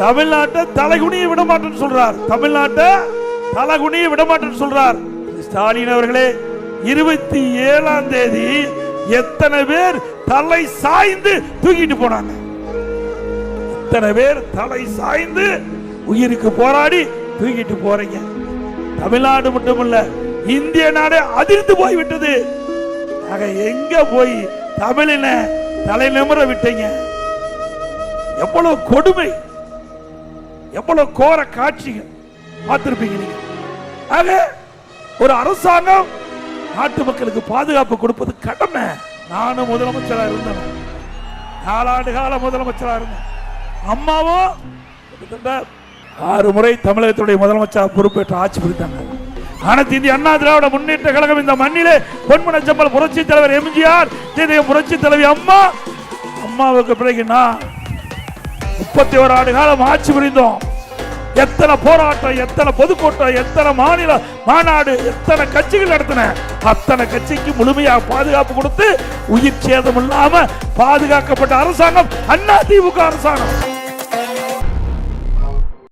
தமிழ்நாட்டை தலைகுனிய விட மாட்டேன்னு சொல்றார். தமிழ்நாட்டை தலைகுனிய விட மாட்டேன்னு சொல்றார். ஸ்டாலின் அவர்களே இருபத்தி ஏழாம் தேதி எத்தனை பேர் தலை சாய்ந்து தூக்கிட்டு போனாங்க? எத்தனை பேர் தலை சாய்ந்து உயிருக்கு போராடி தூக்கிட்டு போறீங்க? தமிழ்நாடு மட்டுமல்ல இந்திய நாடே அதிர்ந்து போய்விட்டது. ஆக எங்க போய் தமிழின தலை நிமிர விட்டீங்க? எவ்வளவு கொடுமை! எவ்வளவு கோர காட்சிகள் பார்த்திருப்பீங்க நீங்க? ஆக ஒரு அரசாங்கம் நாட்டு மக்களுக்கு பாதுகாப்பு கொடுப்பது கடமை. நானும் முதலமைச்சரா இருந்தேன். நாலாண்டு கால முதலமைச்சரா இருந்தேன். அம்மாவும் கிட்டத்தட்ட ஆறு முறை தமிழகத்துடைய முதலமைச்சர் பொறுப்பேற்று ஆட்சி புரிந்தாங்க அனைத்து இந்திய அண்ணா திராவிட முன்னேற்ற கழகம் இந்த மண்ணிலே பொன்மன செம்பல் புரட்சி தலைவர் எம்ஜிஆர் இதய புரட்சி தலைவி அம்மா. அம்மாவுக்கு பிறகு நான் முப்பத்தி ஒரு ஆண்டு காலம் ஆட்சி புரிந்தோம். எத்தனை போராட்டம் எத்தனை பொதுக்கூட்டம் எத்தனை மாநில மாநாடு எத்தனை கட்சிகள் நடத்தின? அத்தனை கட்சிக்கு முழுமையாக பாதுகாப்பு கொடுத்து உயிர் சேதம் இல்லாம பாதுகாக்கப்பட்ட அரசாங்கம் அண்ணா திமுக அரசாங்கம்.